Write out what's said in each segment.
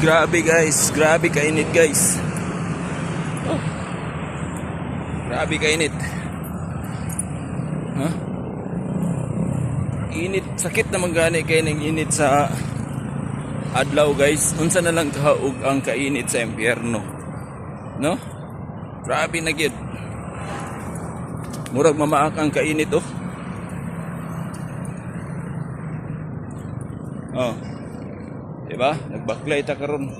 Grabe guys, grabe kainit guys. Grabe kainit. Ha? Init, sakit naman gani kay nang init sa adlaw guys. Unsa na lang kahaog ang kainit sa impyerno. No? Grabe na gyud. Murag mamaak ang kainit oh. Oh. Diba? Nagbaklay ta karon.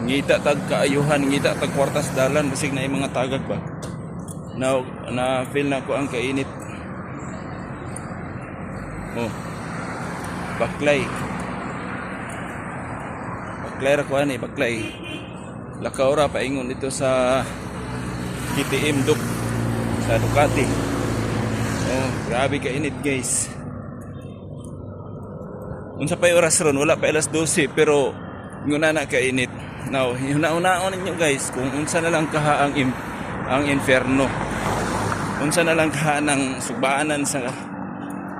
Ngita tag kaayuhan, ngita tag kwartas dalan basig na mga tagag ba. Na na feel na ko ang kainit. Oh. Baklay. Baklay ra ko ani, baklay. Lakaw ra paingon dito sa KTM Duk sa Ducati. Oh, grabe kainit guys. Unsa pa oras ron, wala pa alas 12 pero nguna na kainit. Now, huna-unaon ninyo guys kung unsa na lang kaha ang im- ang inferno. Unsa na lang kaha ng sugbaanan sa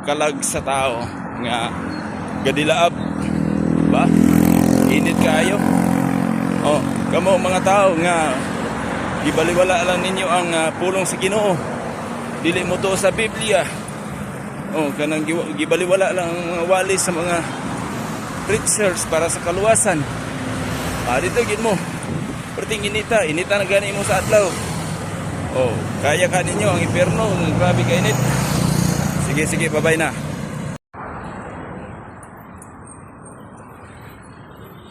kalag sa tao nga gadilaab ba? Init kayo. Oh, kamo mga tao nga gibaliwala lang ninyo ang ah, pulong sa Ginoo. Dili mo to sa Biblia. Oh, kanang gibaliwala lang ang mga wali sa mga preachers para sa kaluwasan. Ah, dito gid mo. Perting inita, inita na gani mo sa adlaw. Oh, kaya ka ninyo ang impierno, grabe ka init. Sige, sige, babay na.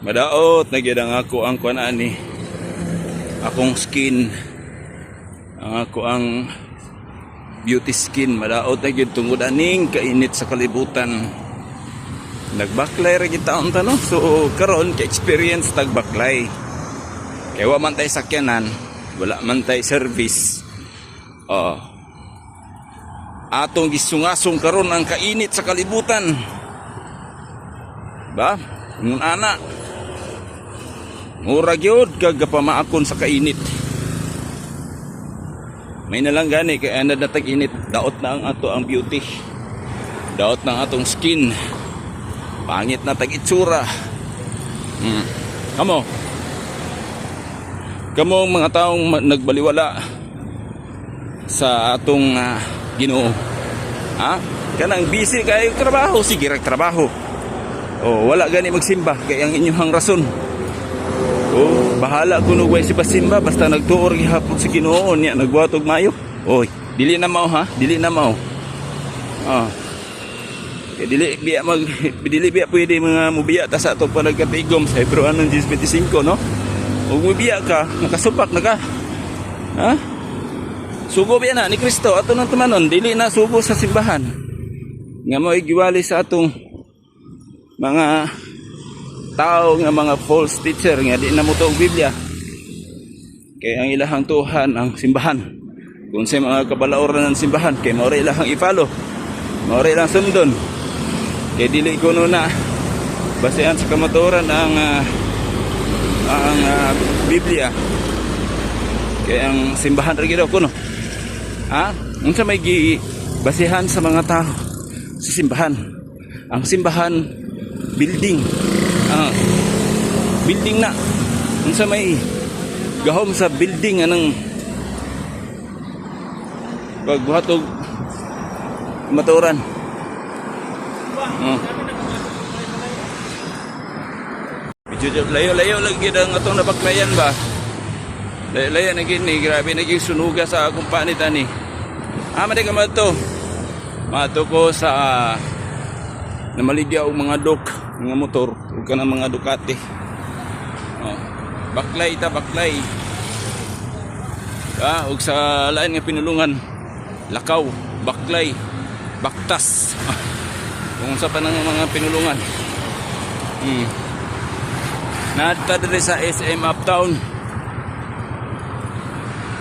Madaot na ang ako ang kuan ani. Akong skin. Ang ako ang beauty skin madaot na gyud tungod aning kainit sa kalibutan. Nagbaklay ra gyud taon ta no? So karon ka experience tag baklay kay man tay sakyanan wala man tay service. Oh. Atong gisungasong karon ang kainit sa kalibutan. Ba? Ngun ana mura gyud kag gapamaakon sa kainit may nalang gani kay ana natag init daot na ang ato ang beauty. Daot na ang atong skin. Pangit na tag itsura. Hmm. Kamo. Kamo mga taong nagbaliwala sa atong ah, Ginoo. Ha? Kanang busy kayo trabaho, sige rag trabaho. Oh, wala gani magsimba kay ang inyong rason. Oh, bahala kuno way si pasimba basta nagtuor gihapon si Ginoo niya nagbuhat og mayo. Oy, dili na mao ha, dili na mao. Ah. Kaya dili biya mag dili biya pwede mga mubiya ta sa ato pa nagkatigom sa Hebrew anong 10:25 no. Ug mubiya ka, nakasupak na ka. Ha? Sugo biya na ni Kristo ato nang tumanon, dili na sugo sa simbahan. Nga mo giwali sa atong mga tao nga mga false teacher nga di na mo to Biblia. Kay ang ilahang tuhan ang simbahan. Kung sa mga kabalaoran ng simbahan kay mao ilahang i-follow. Mao ilang sundon. Kay dili ko na basehan sa kamatuoran ang ah, ang ah, Biblia. Kay ang simbahan ra gid kuno ha? Unsa may gi basehan sa mga tao? Sa simbahan. Ang simbahan building Ah. Building na. Unsa may gahom sa building anang pagbuhat og maturan. Oh. Medyo layo-layo lagi ang atong nabaklayan ba? Layo-layo na gini, grabe naging sunuga sa akong panit ani. Ah, mali ka mato. Mato ko sa ah, namaligya og mga dok mga motor ug kana mga Ducati. Oh baklay ta baklay. Ah ug sa lain nga pinulungan lakaw baklay baktas. Kung sa pa ng mga pinulungan. Hmm. Nadta diri sa SM Uptown.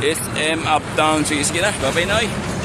SM Uptown. Sige sige na. Babay na oy